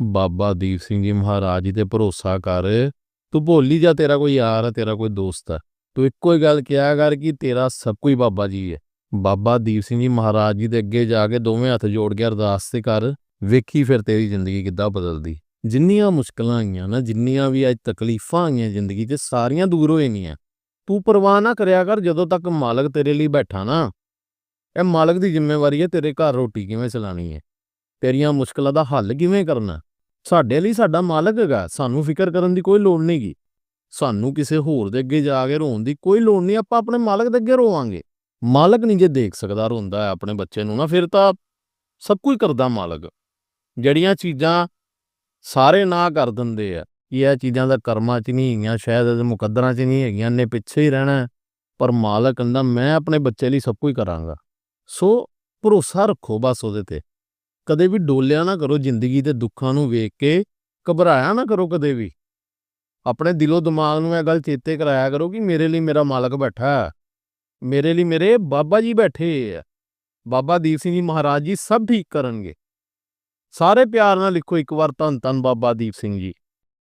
ਬਾਬਾ ਦੀਪ ਸਿੰਘ ਜੀ ਮਹਾਰਾਜ ਜੀ ਤੇ ਭਰੋਸਾ ਕਰ, ਤੂੰ ਭੋਲੀ ਜਾ ਤੇਰਾ ਕੋਈ ਯਾਰ ਆ, ਤੇਰਾ ਕੋਈ ਦੋਸਤ ਹੈ ਤੂੰ ਇੱਕੋ ਹੀ ਗੱਲ ਕਿਹਾ ਕਰ ਕਿ ਤੇਰਾ ਸਭ ਕੁਝ ਬਾਬਾ ਜੀ ਹੈ। ਬਾਬਾ ਦੀਪ ਸਿੰਘ ਜੀ ਮਹਾਰਾਜ ਜੀ ਦੇ ਅੱਗੇ ਜਾ ਕੇ ਦੋਵੇਂ ਹੱਥ ਜੋੜ ਕੇ ਅਰਦਾਸ ਤੇ ਕਰ, ਵੇਖੀ ਫਿਰ ਤੇਰੀ ਜ਼ਿੰਦਗੀ ਕਿੱਦਾਂ ਬਦਲਦੀ। ਜਿੰਨੀਆਂ ਮੁਸ਼ਕਲਾਂ ਆਈਆਂ ਨਾ, ਜਿੰਨੀਆਂ ਵੀ ਅੱਜ ਤਕਲੀਫਾਂ ਆਈਆਂ ਜ਼ਿੰਦਗੀ 'ਚ, ਸਾਰੀਆਂ ਦੂਰ ਹੋ ਜਾਣੀਆਂ ਤੂੰ ਪਰਵਾਹ ਨਾ ਕਰਿਆ ਕਰ, ਜਦੋਂ ਤੱਕ ਮਾਲਕ ਤੇਰੇ ਲਈ ਬੈਠਾ ਨਾ, ਇਹ ਮਾਲਕ ਦੀ ਜ਼ਿੰਮੇਵਾਰੀ ਹੈ ਤੇਰੇ ਘਰ ਰੋਟੀ ਕਿਵੇਂ ਚਲਾਣੀ ਹੈ, ਤੇਰੀਆਂ ਮੁਸ਼ਕਲਾਂ ਦਾ ਹੱਲ ਕਿਵੇਂ ਕਰਨਾ। ਸਾਡੇ ਲਈ ਸਾਡਾ ਮਾਲਕ ਹੈਗਾ, ਸਾਨੂੰ ਫਿਕਰ ਕਰਨ ਦੀ ਕੋਈ ਲੋੜ ਨਹੀਂਗੀ ਸਾਨੂੰ ਕਿਸੇ ਹੋਰ ਦੇ ਅੱਗੇ ਜਾ ਕੇ ਰੋਣ ਦੀ ਕੋਈ ਲੋੜ ਨਹੀਂ, ਆਪਾਂ ਆਪਣੇ ਮਾਲਕ ਦੇ ਅੱਗੇ ਰੋਵਾਂਗੇ। ਮਾਲਕ ਨਹੀਂ ਜੇ ਦੇਖ ਸਕਦਾ ਰੋਂਦਾ ਹੈ ਆਪਣੇ ਬੱਚੇ ਨੂੰ ਨਾ, ਫਿਰ ਤਾਂ ਸਭ ਕੁਝ ਕਰਦਾ ਮਾਲਕ। ਜਿਹੜੀਆਂ ਚੀਜ਼ਾਂ ਸਾਰੇ ਨਾ ਕਰ ਦਿੰਦੇ ਆ ਕਿ ਇਹ ਚੀਜ਼ਾਂ ਦਾ ਕਰਮਾਂ 'ਚ ਨਹੀਂ ਹੈਗੀਆਂ, ਸ਼ਾਇਦ ਇਹਦੇ ਮੁਕੱਦਰਾਂ 'ਚ ਨਹੀਂ ਹੈਗੀਆਂ ਨੇ ਪਿੱਛੇ ਹੀ ਰਹਿਣਾ ਪਰ ਮਾਲਕ ਕਹਿੰਦਾ, ਮੈਂ ਆਪਣੇ ਬੱਚੇ ਲਈ ਸਭ ਕੁਝ ਕਰਾਂਗਾ। ਸੋ ਭਰੋਸਾ ਰੱਖੋ ਬਸ ਉਹਦੇ ਤੇ। ਕਦੇ ਵੀ ਡੋਲਿਆ ਨਾ ਕਰੋ ਜ਼ਿੰਦਗੀ ਦੇ ਦੁੱਖਾਂ ਨੂੰ ਵੇਖ ਕੇ, ਘਬਰਾਇਆ ਨਾ ਕਰੋ ਕਦੇ ਵੀ। ਆਪਣੇ ਦਿਲੋਂ ਦਿਮਾਗ ਨੂੰ ਇਹ ਗੱਲ ਚੇਤੇ ਕਰਾਇਆ ਕਰੋ ਕਿ ਮੇਰੇ ਲਈ ਮੇਰਾ ਮਾਲਕ ਬੈਠਾ ਹੈ। ਮੇਰੇ ਲਈ ਮੇਰੇ ਬਾਬਾ ਜੀ ਬੈਠੇ ਆ। ਬਾਬਾ ਦੀਪ ਸਿੰਘ ਜੀ ਮਹਾਰਾਜ ਜੀ ਸਭ ਠੀਕ ਕਰਨਗੇ। ਸਾਰੇ ਪਿਆਰ ਨਾਲ ਲਿਖੋ ਇੱਕ ਵਾਰ ਧੰਨ ਧੰਨ ਬਾਬਾ ਦੀਪ ਸਿੰਘ ਜੀ।